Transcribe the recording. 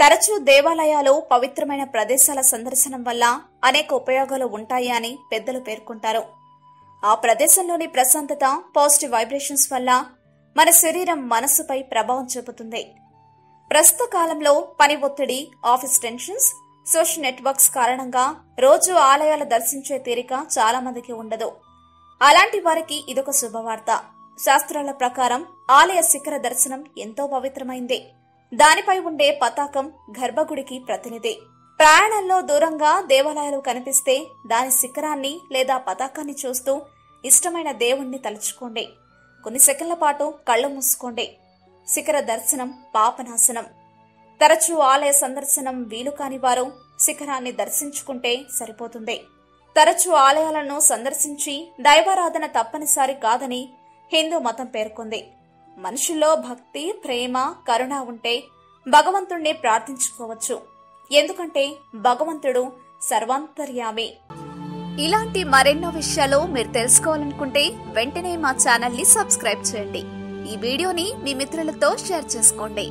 తరచూ దేవాలయాలు పవిత్రమైన ప్రదేశాల సందర్శనం వల్ల అనేక ఉపయోగాలు ఉంటాయి అని పెద్దలు పేర్కొంటారు. ఆ ప్రదేశంలోని ప్రశాంతత పాజిటివ్ వైబ్రేషన్స్ వల్ల మన శరీరం మనస్సుపై ప్రభావం చూపుతుంది. ప్రస్తుత కాలంలో పని ఒత్తిడి ఆఫీస్ టెన్షన్స్ సోషల్ నెట్వర్క్స్ కారణంగా రోజు ఆలయాలు దర్శించే తీరిక చాలా మందికి ఉండదు. అలాంటి వారికి ఇదొక శుభవార్త. శాస్త్రాల ప్రకారం ఆలయ శిఖర దర్శనం ఎంతో పవిత్రమైంది. దానిపై ఉండే పతాకం గర్భగుడికి ప్రతినిధి. ప్రయాణంలో దూరంగా దేవాలయాలు కనిపిస్తే దాని శిఖరాన్ని లేదా పతాకాన్ని చూస్తూ ఇష్టమైన దేవుణ్ణి తలుచుకోండి. కొన్ని సెకండ్ల పాటు కళ్ళు మూసుకోండి. శిఖర దర్శనం పాపనాశనం. తరచూ ఆలయ సందర్శనం వీలు కాని వారు శిఖరాన్ని దర్శించుకుంటే సరిపోతుంది. తరచూ ఆలయాలను సందర్శించి దైవారాధన తప్పనిసరి కాదని హిందూ మతం పేర్కొంది. మనుషుల్లో భక్తి ప్రేమ కరుణ ఉంటే భగవంతుణ్ణి ప్రార్థించుకోవచ్చు. ఎందుకంటే భగవంతుడు సర్వాంతర్యామి. ఇలాంటి మరెన్నో విషయాలు మీరు తెలుసుకోవాలనుకుంటే వెంటనే మా ఛానల్ని సబ్స్క్రైబ్ చేయండి. ఈ వీడియోని మీ మిత్రులతో షేర్ చేసుకోండి.